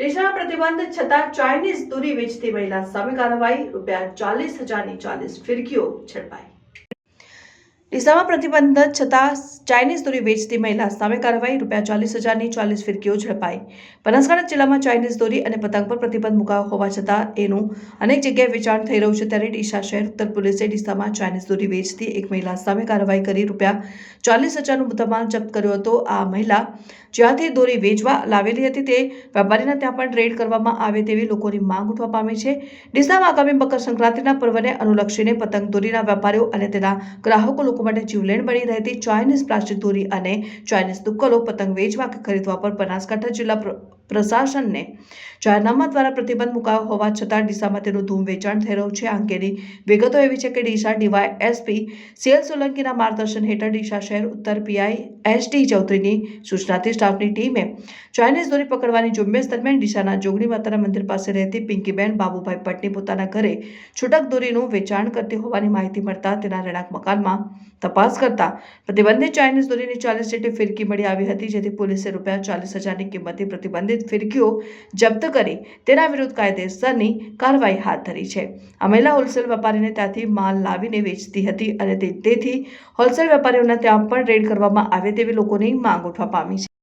દેશના પ્રતિબંધ છતાં ચાઇનીઝ દૂરી વેચતી મહિલા સામે કાર્યવાહી, રૂપિયા ચાલીસ હજારની ચાલીસ ફિરકીઓ ઝડપાઈ ડીસામાં પ્રતિબંધ છતાં ચાઇનીઝ દોરી વેચતી મહિલા સામે કાર્યવાહી, રૂપિયા ચાલીસ હજારની ચાલીસ ફિરકીઓ ઝડપાઈ. બનાસકાંઠા જિલ્લામાં ચાઇનીઝ દોરી અને પતંગ પર પ્રતિબંધ મુકાયો હોવા છતાં એનું અનેક જગ્યાએ વેચાણ થઈ રહ્યું છે. ત્યારે ડીસા શહેર ઉત્તર પોલીસે ડીસામાં ચાઇનીઝ દોરી વેચતી એક મહિલા સામે કાર્યવાહી કરી રૂપિયા ચાલીસ હજારનો મુદ્દામાલ જપ્ત કર્યો હતો. આ મહિલા જ્યાંથી દોરી વેચવા લાવેલી હતી તે વેપારીના ત્યાં પણ રેડ કરવામાં આવે તેવી લોકોની માંગ ઉઠવા પામી છે. ડીસામાં આગામી મકર સંક્રાંતિના પર્વને અનુલક્ષીને પતંગ દોરીના વેપારીઓ અને તેના ગ્રાહકો લોકો માટે જીવલેણ બની રહેતી ચાઇનીઝ પ્લાસ્ટિક દોરી અને ચાઇનીઝ દુક્કલો પતંગ વેચવા કે ખરીદવા પર બનાસકાંઠા જિલ્લા પ્રશાસનને જાહેરનામા દ્વારા પ્રતિબંધ મુકાયો હોવા છતાં ડીસામાં તેનું ધૂમ વેચાણ થઈ રહ્યું છે. આ અંગેની વિગતો એવી છે કે ડીસા ડીવાય એસપી સીએલ સોલંકીના માર્ગદર્શન હેઠળ ડીસા શહેર ઉત્તર પીઆઈ એસડી ચૌધરીની સૂચનાથી સ્ટાફની ટીમે ચાઇનીઝ દોરી પકડવાની ઝુંબેશ દરમિયાન ડીસાના જોગણી માતાના મંદિર પાસે રહેતી પિંકીબેન બાબુભાઈ ભટ્ટની પોતાના ઘરે છૂટક દોરીનું વેચાણ કરતી હોવાની માહિતી મળતા તેના રહેણાંક મકાનમાં તપાસ કરતા પ્રતિબંધિત ચાઇનીઝ દોરીની ચાલીસ જેટલી ફિરકી મળી આવી હતી, જેથી પોલીસે રૂપિયા ચાલીસ હજારની કિંમતે પ્રતિબંધિત ફિરકીઓ જપ્ત કરી તેના વિરુદ્ધ કાયદેસરની કાર્યવાહી હાથ ધરી છે. આ મહિલા હોલસેલ વેપારીને ત્યાંથી માલ લાવીને વેચતી હતી અને તેથી હોલસેલ વેપારીઓના ત્યાં પણ રેડ કરવામાં આવે તેવી લોકોની માંગ ઉઠવા પામી છે.